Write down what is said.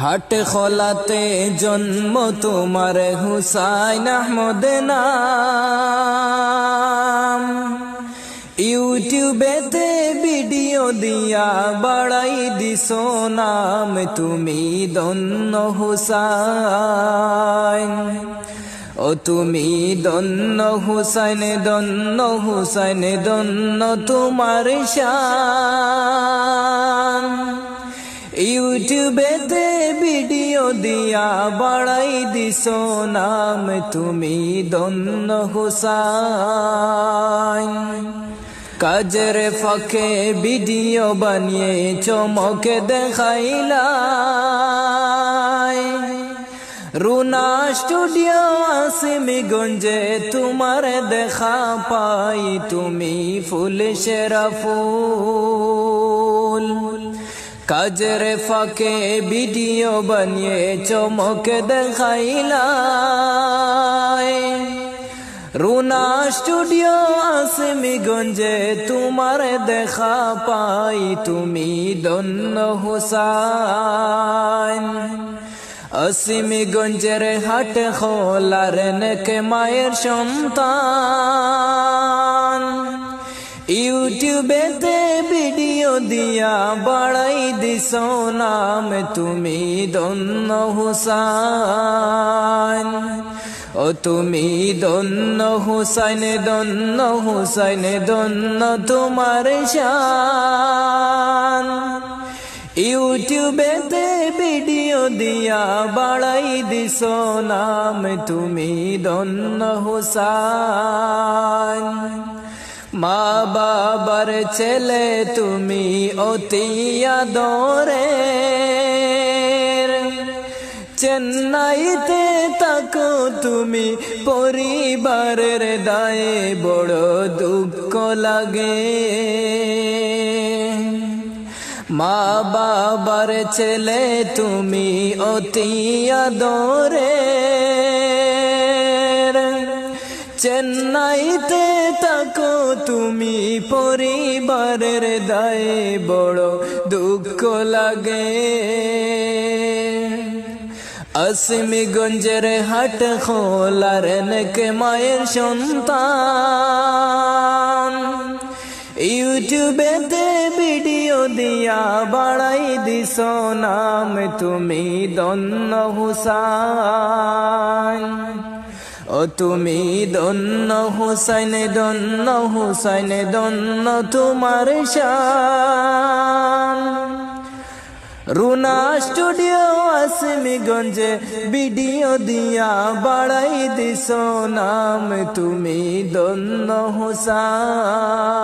হাট খোলাতে জন্ম তোমার হুসাইন আহমদ নাম। ইউটিউবেতে ভিডিও দিয়া বাড়াই দিছো নাম, তুমি দন্ন হুসাইন। ও তুমি দন্ন হুসাইন দন্ন হুসাইন দন্ন তোমার শান। ইউটিউবেতে ভিডিও দিয়া বাড়াই দিছো নাম, তুমি দন্ন হুসাইন। কাজের ফাঁকে ভিডিও বানিয়ে চমকে দেখাইলা রুনা স্টুডিও আসিমিগঞ্জে তোমার দেখা পাই, তুমি ফুল সেরা ফুল। কাজের ফাঁকে ভিডিও বানিয়ে চমক দেখাইলা রুনা স্টুডিও আসমিগঞ্জে তোমার দেখা পাই, তুমি দন্ন হুসাইন। আসিমিগঞ্জের হাট খোলার নেকে মায়ের সন্তান। ইউটিউবেতে ভিডিও দিয়া বাড়াই দিস নাম, তুমি দন্ন হুসাইন। ও তুমি দন্ন হুসাইন দন্ন হুসাইন দন্ন তোমার শান। ইউটিউবেতে ভিডিও দিয়া বাড়াই দিস নাম, তুমি দন্ন হুসাইন। মা বাবার ছেলে তুমি অতিয়া দরে চেন্নাইতে তাকো তুমি, পরিবারের দায়ে বড় দুঃখ লাগে। মা বাবার ছেলে তুমি অতিয়া দরে চেন্নাইতে তাকো তুমি পরিবারের দায়ে বড় দুঃখ লাগে। আসমিগঞ্জের হাট খোলার নেকে মায়ের সন্তান। ইউটিউবেতে ভিডিও দিয়া বাড়াই দিস নাম, তুমি দন্ন হুসাইন ও তুমি দন্ন হুসাইন দন্ন হুসাইন দন্ন তোমার শান। রুনা স্টুডিও আসমিগঞ্জে ভিডিও দিয়া বাড়াই দিস নাম, তুমি দন্ন হুসাইন।